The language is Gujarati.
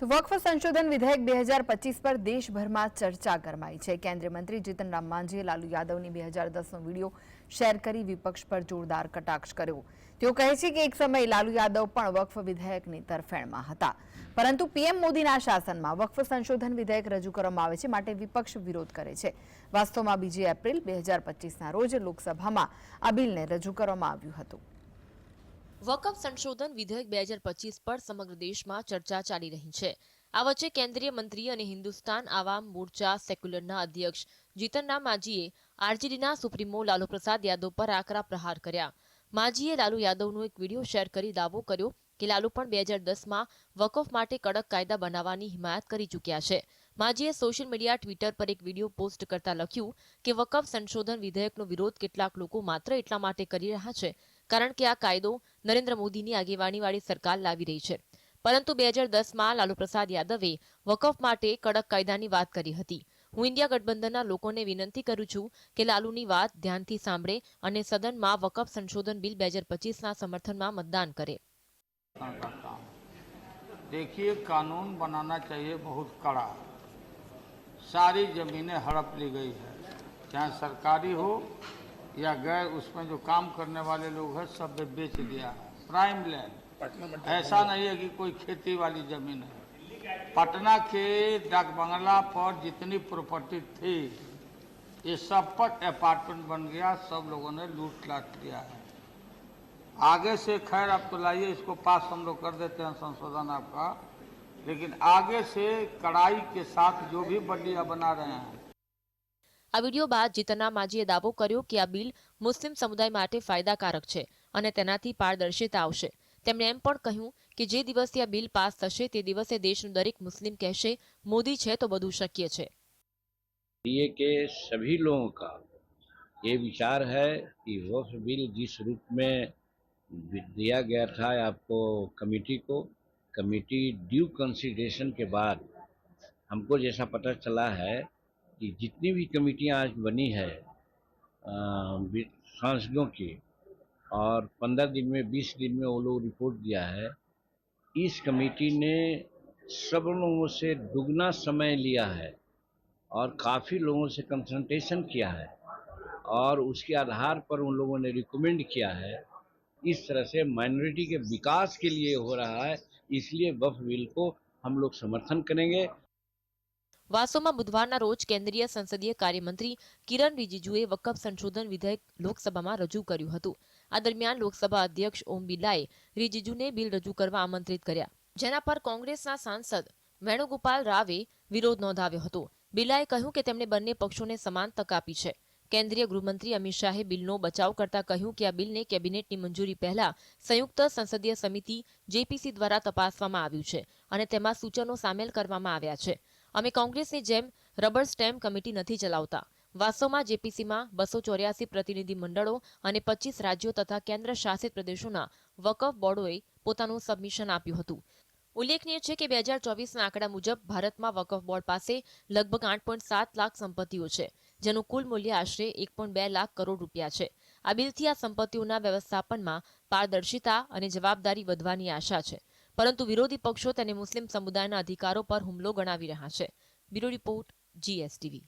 વક્ફ સંશોધન વિધેયક બે હજાર પચીસ પર દેશભરમાં ચર્ચા ગરમાઈ છે. કેન્દ્રીય મંત્રી જીતન રામ માંઝીએ લાલુ યાદવની બે હજાર દસનો વીડિયો શેર કરી વિપક્ષ પર જોરદાર કટાક્ષ કર્યો. તેઓ કહે છે કે એક સમયે લાલુ યાદવ પણ વક્ફ વિધેયકની તરફેણમાં હતા. પરંતુ પીએમ મોદીના શાસનમાં વક્ફ સંશોધન વિધેયક રજૂ કરવામાં આવે છે માટે વિપક્ષ વિરોધ કરે છે. વાસ્તવમાં બીજી એપ્રિલ બે હજાર પચીસના રોજ લોકસભામાં આ બિલને રજૂ કરવામાં આવ્યું હતું. વકફ સંશોધન વિધેયક બે હજાર પચીસ પર સમગ્ર દેશમાં ચર્ચા ચાલી રહી છે. આ વચ્ચે કેન્દ્રીય મંત્રી અને હિન્દુસ્તાન આવામ મોરચા સેક્યુલરના અધ્યક્ષ જીતનરામ માજીએ આરજેડીના સુપ્રીમો લાલુ પ્રસાદ યાદવ પર આકરા પ્રહાર કર્યા. માજીએ લાલુ યાદવનો એક વીડિયો શેર કરી દાવો કર્યો કે લાલુ પણ બે હજાર દસમાં વકફ માટે કડક કાયદા બનાવવાની હિમાયત કરી ચૂક્યા છે. માજીએ સોશિયલ મીડિયા ટ્વિટર પર એક વીડિયો પોસ્ટ કરતા લખ્યું કે વકફ સંશોધન વિધેયકનો વિરોધ કેટલાક લોકો માત્ર એટલા માટે કરી રહ્યા છે કારણ કે આ કાયદો નરેન્દ્ર મોદીની આગેવાનીવાળી સરકાર લાવી રહી છે પરંતુ બે હજાર દસમાં લાલુ પ્રસાદ યાદવે વકફ માટે કડક કાયદાની વાત કરી હતી હું ઇન્ડિયા ગઠબંધનના લોકોને વિનંતી કરું છું કે લાલુની વાત ધ્યાનથી સાંભળે અને સદનમાં વકફ સંશોધન બિલ બે હજાર પચીસના સમર્થનમાં મતદાન કરે करता हूँ देखिए कानून बनाना चाहिए बहुत कड़ा सारी ज़मीनें हड़प ली गई है चाहे सरकारी हो या गैर उसमें जो काम करने वाले लोग हैं सब बेच दिया। है प्राइम लैंड ऐसा नहीं है कि कोई खेती वाली ज़मीन है। पटना के डाक बंगला पर जितनी प्रॉपर्टी थी ये सब पर अपार्टमेंट बन गया सब लोगों ने लूट लाट लिया है। आगे से खैर आप तो लाइए इसको पास हम लोग कर देते हैं संशोधन आपका। लेकिन आगे से कड़ाई के साथ जो भी बंडियाँ बना रहे हैं આ વિડીયો બાદ જીતનરામ માઝીએ દાવો કર્યો કે આ બિલ મુસ્લિમ સમુદાય માટે ફાયદાકારક છે અને તેનાથી પારદર્શિતા આવશે તેમણે એમ પણ કહ્યું કે જે દિવસે આ બિલ પાસ થશે તે દિવસે દેશનું દરેક મુસ્લિમ કહેશે મોદી છે તો બધું શક્ય છે ये कि सभी लोगों का ये विचार है कि वक्फ बिल जिस रूप में दिया गया था आपको कमेटी को कमेटी ड्यू कंसिडरेशन के बाद हमको जैसा पता चला है कि जितनी भी कमेटियाँ आज बनी है सांसदों की, और पंद्रह दिन में, बीस दिन में वो लोग रिपोर्ट दिया है, इस कमेटी ने सब लोगों से दुगना समय लिया है, और काफ़ी लोगों से कंसल्टेशन किया है, और उसके आधार पर उन लोगों ने रिकमेंड किया है, इस तरह से माइनॉरिटी के विकास के लिए हो रहा है, इसलिए वक्फ बिल को हम लोग समर्थन करेंगे વાસોમાં બુધવારના રોજ કેન્દ્રીય સંસદીય કાર્યમંત્રી કિરણ રિજિજુએ વકફ સંશોધન વિધેયક લોકસભામાં રજૂ કર્યું હતું. આ દરમિયાન લોકસભા અધ્યક્ષ ઓમ બિરલાએ રિજિજુને બિલ રજૂ કરવા આમંત્રિત કર્યા. જેના પર કોંગ્રેસના સાંસદ વેણુગોપાલ રાવે વિરોધ નોંધાવ્યો હતો. બિરલાએ કહ્યું કે તેમણે બંને પક્ષોને સમાન તક આપી છે. કેન્દ્રીય ગૃહમંત્રી અમિત શાહે બિલનો બચાવ કરતા કહ્યું કે આ બિલને કેબિનેટની મંજૂરી પહેલા સંયુક્ત સંસદીય સમિતિ જેપીસી દ્વારા તપાસવામાં આવ્યું છે અને તેમાં સૂચનો સામેલ કરવામાં આવ્યા છે. અમે કોંગ્રેસની જેમ રબર સ્ટેમ્પ કમિટી નથી ચલાવતા. વાસ્તવમાં જેપીસીમાં બસો ચોર્યાસી પ્રતિનિધિ મંડળો અને પચીસ રાજ્યો તથા કેન્દ્ર શાસિત પ્રદેશોના વકફ બોર્ડોએ પોતાનું સબમિશન આપ્યું હતું. ઉલ્લેખનીય છે કે બે હજાર ચોવીસના આંકડા મુજબ ભારતમાં વકફ બોર્ડ પાસે લગભગ આઠ પોઈન્ટ સાત લાખ સંપત્તિઓ છે, જેનું કુલ મૂલ્ય આશરે એક પોઈન્ટ બે લાખ કરોડ રૂપિયા છે. આ બિલથી આ સંપત્તિઓના વ્યવસ્થાપનમાં પારદર્શિતા અને જવાબદારી વધવાની આશા છે. પરંતુ વિરોધી પક્ષો તેને મુસ્લિમ સમુદાયના અધિકારો પર હુમલો ગણાવી રહ્યા છે. Bureau report, GSTV.